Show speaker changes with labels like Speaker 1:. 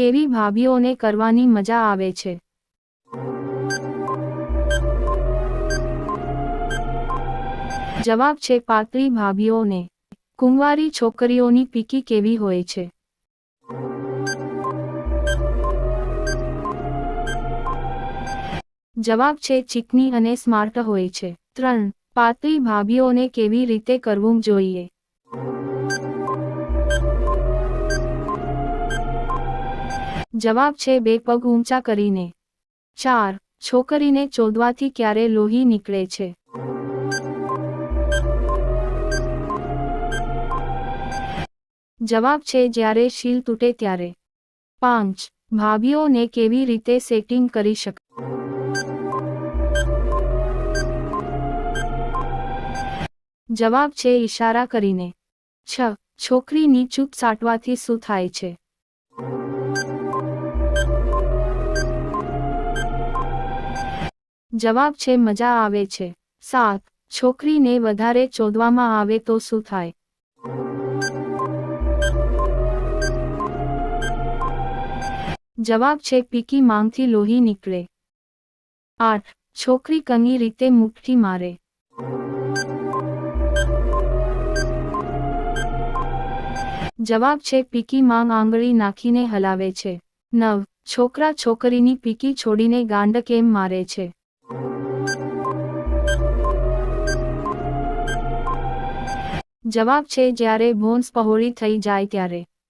Speaker 1: કેવી ભાભીઓને કરવાની મજા આવે છે. જવાબ છે પાતળી ભાભીઓને. કુંવારી છોકરીઓની પીકી કેવી હોય છે? જવાબ છે ચીકની અને સ્માર્ટ હોય છે. ત્રણ, પાતળી ભાભીઓને કેવી રીતે કરવું જોઈએ? જવાબ છે બે પગ ઊંચા કરીને. ચાર, છોકરીને ચોદવાથી ક્યારે લોહી નીકળે છે? જવાબ છે જ્યારે શીલ તૂટે ત્યારે. પાંચ, ભાભીઓને કેવી રીતે સેટિંગ કરી શક જવાબ છે ઈશારા કરીને. છ, છોકરીની ચૂપ સાટવાથી શું થાય છે? જવાબ છે, મજા આવે છે. સાત, છોકરીને વધારે ચોદવામાં આવે તો શું થાય? જવાબ છે, પીકી માંગથી લોહી નીકળે. આઠ, છોકરી કંઈ રીતે મુઠ્ઠી મારે. જવાબ છે, પીકી માંગ આંગળી નાખીને હલાવે છે. નવ, છોકરા છોકરીની પીકી છોડીને ગાંડ કેમ મારે છે? જવાબ છે જ્યારે ભોંસ પહોળી થઈ જાય ત્યારે.